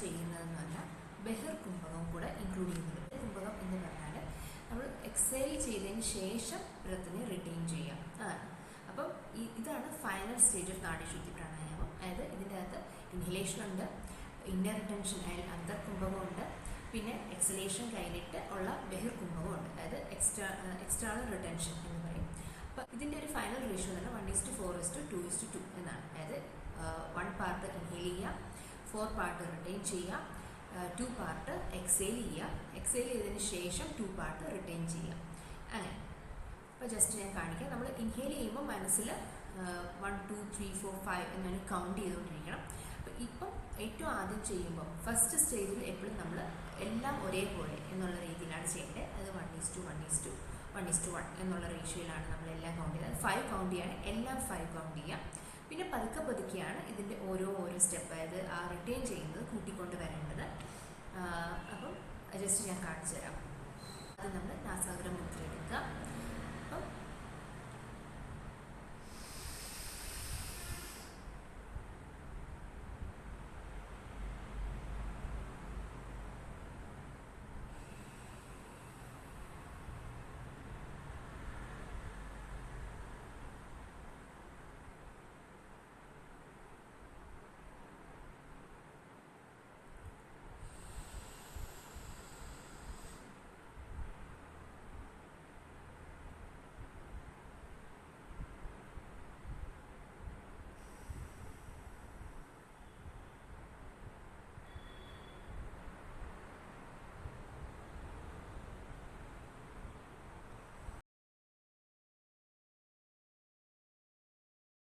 ചെയ്യുന്നതെന്ന് പറഞ്ഞാൽ ബെഹർ കുംഭകം കൂടെ ഇൻക്ലൂഡ് ചെയ്യുന്നുണ്ട് കുംഭകം എന്ന് പറഞ്ഞാൽ നമ്മൾ എക്സൈൽ ചെയ്തതിന് ശേഷം ബ്രത്തിനെ റിട്ടെയിൻ ചെയ്യാം അതാണ്. അപ്പം ഇതാണ് ഫൈനൽ സ്റ്റേജ് ഓഫ് നാഡീശുദ്ധി പ്രാണായാമം. അതായത് ഇതിന്റെ അകത്ത് ഇൻഹലേഷൻ ഉണ്ട് ഇന്നർ ടെൻഷൻ അതായത് അന്തർകുംഭകം ഉണ്ട് പിന്നെ എക്സലേഷൻ കഴിഞ്ഞിട്ട് ഉള്ള ബഹിർ കുംഭകം ഉണ്ട്. അതായത് എക്സ്ട്രാ എക്സ്റ്റേണൽ റിട്ടൻഷൻ എന്ന് പറയും. അപ്പം ഇതിന്റെ ഒരു ഫൈനൽ റേഷ്യോ തന്നെ one is to four is to two two എന്നാണ്. അതായത് വൺ പാർട്ട് ഇൻഹേൽ ചെയ്യാം ഫോർ പാർട്ട് റിട്ടേൺ ചെയ്യാം ടു പാർട്ട് എക്സേൽ ചെയ്യാം എക്സേൽ ചെയ്തതിന് ശേഷം ടു പാർട്ട് റിട്ടേൺ ചെയ്യാം അങ്ങനെ അപ്പോൾ ജസ്റ്റ് ഞാൻ കാണിക്കാം. നമ്മൾ ഇൻഹേൽ ചെയ്യുമ്പോൾ മനസ്സിൽ one two three four five എന്നാണ് കൗണ്ട് ചെയ്തുകൊണ്ടിരിക്കണം. അപ്പോൾ ഇപ്പം ഏറ്റവും ആദ്യം ചെയ്യുമ്പോൾ ഫസ്റ്റ് സ്റ്റേജിൽ എപ്പോഴും നമ്മൾ എല്ലാം ഒരേപോലെ എന്നുള്ള രീതിയിലാണ് ചെയ്യേണ്ടത്. അത് one is to one is to one is to one എന്നുള്ള റേഷ്യോയിലാണ് നമ്മൾ എല്ലാം കൗണ്ട് ചെയ്യുന്നത് ഫൈവ് കൗണ്ട് ചെയ്യാണ് എല്ലാം ഫൈവ് കൗണ്ട് ചെയ്യാം പിന്നെ പതുക്കെ പതുക്കെയാണ് ഇതിന്റെ ഓരോ ഓരോ സ്റ്റെപ്പ്. അതായത് ആ റിട്ടേൺ ചെയ്യുന്നത് കൂട്ടിക്കൊണ്ട് വരേണ്ടത്. അപ്പം ജസ്റ്റ് ഞാൻ കാണിച്ചു തരാം അത് നമ്മൾ